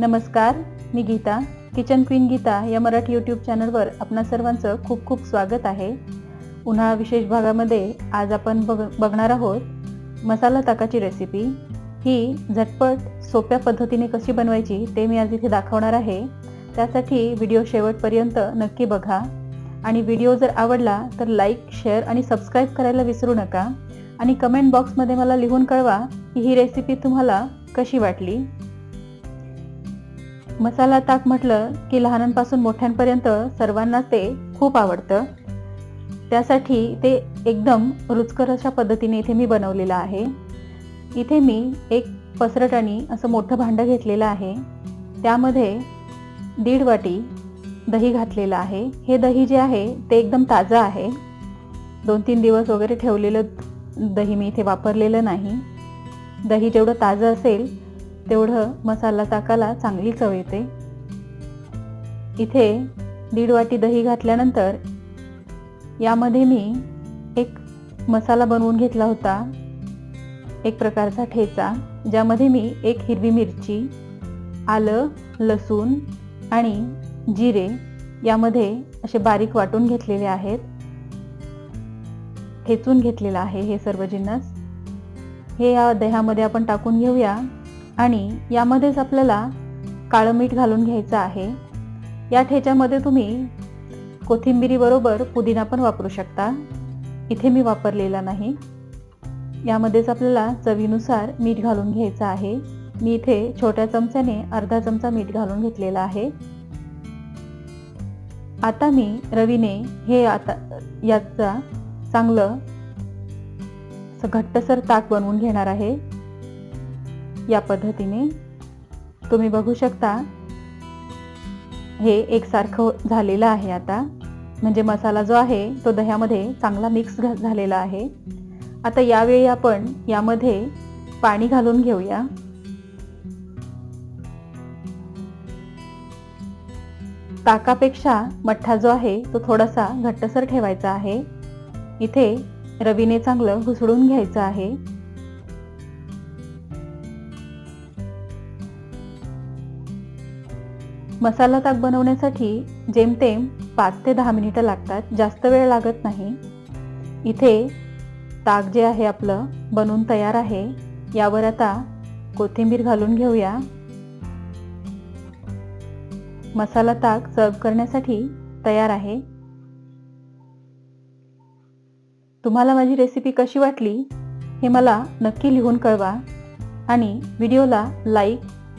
नमस्कार मी Geeta. Kitchen queen Geeta या मराठी यूट्यूब चॅनलवर आपणा सर्वांचं खूप खूप स्वागत आहे. उन्हाळा विशेष भागामध्ये आज आपण बघ बघणार आहोत मसाला ताकाची रेसिपी ही झटपट सोप्या पद्धतीने कशी बनवायची ते मी आज इथे दाखवणार आहे. त्यासाठी व्हिडिओ शेवटपर्यंत नक्की बघा. आणि व्हिडिओ जर आवडला तर लाईक शेअर आणि सबस्क्राईब करायला विसरू नका. आणि कमेंट बॉक्समध्ये मला लिहून कळवा की ही रेसिपी तुम्हाला कशी वाटली. मसाला ताक म्हटलं की लहानांपासून मोठ्यांपर्यंत सर्वांना ते खूप आवडतं. त्यासाठी ते एकदम रुचकर अशा पद्धतीने इथे मी बनवलेलं आहे. इथे मी एक पसरट आणि असं मोठं भांडं घेतलेलं आहे. त्यामध्ये दीड वाटी दही घातलेलं आहे. हे दही जे आहे ते एकदम ताजं आहे. दोन तीन दिवस वगैरे ठेवलेलं दही मी इथे वापरलेलं नाही. दही जेवढं ताजं असेल तेवढं मसाला ताकाला चांगली चव येते. इथे दीड वाटी दही घातल्यानंतर यामध्ये मी एक मसाला बनवून घेतला होता. एक प्रकारचा ठेचा ज्यामध्ये मी एक हिरवी मिरची आलं लसूण आणि जिरे यामध्ये असे बारीक वाटून घेतलेले आहेत. ठेचून घेतलेलं आहे हे सर्व जिन्नस. हे या दह्यामध्ये आपण टाकून घेऊया. आणि यामध्येच आपल्याला काळं मीठ घालून घ्यायचं आहे. या ठेच्यामध्ये तुम्ही कोथिंबिरीबरोबर पुदिना पण वापरू शकता. इथे मी वापरलेला नाही. यामध्येच आपल्याला चवीनुसार मीठ घालून घ्यायचं आहे. मी इथे छोट्या चमच्याने अर्धा चमचा मीठ घालून घेतलेला आहे. आता मी रवीने हे आता याचा चांगलं घट्टसर ताक बनवून घेणार आहे. या पद्धतीने तुम्ही बघू शकता. हे एकसारखं झालेलं आहे आता. म्हणजे मसाला जो आहे तो दह्यामध्ये चांगला मिक्स झालेला आहे. आता यावेळी आपण यामध्ये पाणी घालून घेऊया. ताकापेक्षा मठ्ठा जो आहे तो थोडासा घट्टसर ठेवायचा आहे. इथे रवीने चांगलं घुसळून घ्यायचं आहे. मसाला ताक बनवण्यासाठी जेमतेम पाच ते दहा मिनिटं लागतात. जास्त वेळ लागत नाही. इथे ताक जे आहे आपलं बनवून तयार आहे. यावर आता कोथिंबीर घालून घेऊया. मसाला ताक सर्व करण्यासाठी तयार आहे. तुम्हाला माझी रेसिपी कशी वाटली हे मला नक्की लिहून कळवा आणि व्हिडिओला लाईक